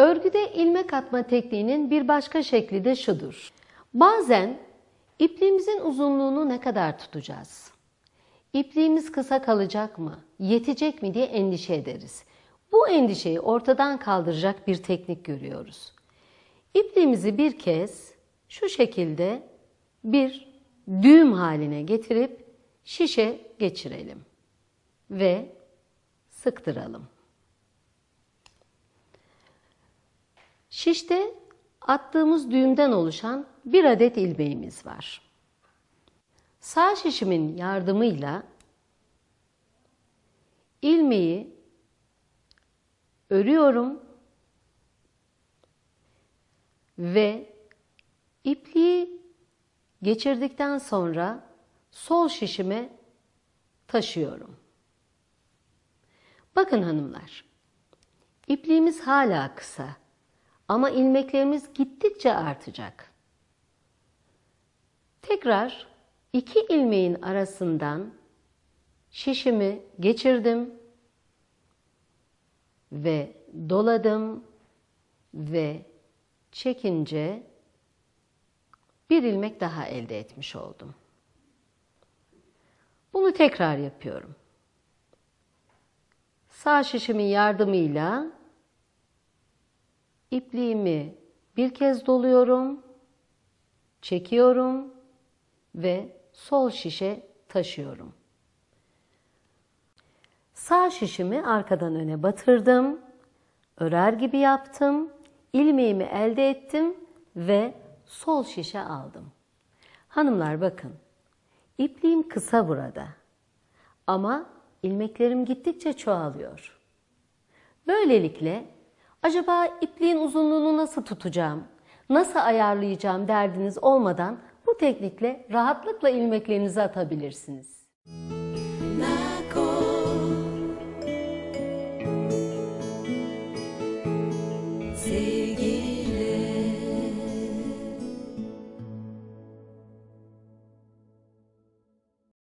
Örgüde ilmek atma tekniğinin bir başka şekli de şudur. Bazen ipliğimizin uzunluğunu ne kadar tutacağız? İpliğimiz kısa kalacak mı? Yetecek mi diye endişe ederiz. Bu endişeyi ortadan kaldıracak bir teknik görüyoruz. İpliğimizi bir kez şu şekilde bir düğüm haline getirip şişe geçirelim ve sıktıralım. Şişte attığımız düğümden oluşan bir adet ilmeğimiz var. Sağ şişimin yardımıyla ilmeği örüyorum ve ipliği geçirdikten sonra sol şişime taşıyorum. Bakın hanımlar, ipliğimiz hala kısa ama ilmeklerimiz gittikçe artacak. Tekrar iki ilmeğin arasından şişimi geçirdim ve doladım ve çekince bir ilmek daha elde etmiş oldum. Bunu tekrar yapıyorum. Sağ şişimin yardımıyla ipliğimi bir kez doluyorum, çekiyorum ve sol şişe taşıyorum. Sağ şişimi arkadan öne batırdım, örer gibi yaptım, ilmeğimi elde ettim ve sol şişe aldım. Hanımlar bakın, ipliğim kısa burada ama ilmeklerim gittikçe çoğalıyor. Böylelikle acaba ipliğin uzunluğunu nasıl tutacağım, nasıl ayarlayacağım derdiniz olmadan bu teknikle rahatlıkla ilmeklerinizi atabilirsiniz. Sevgi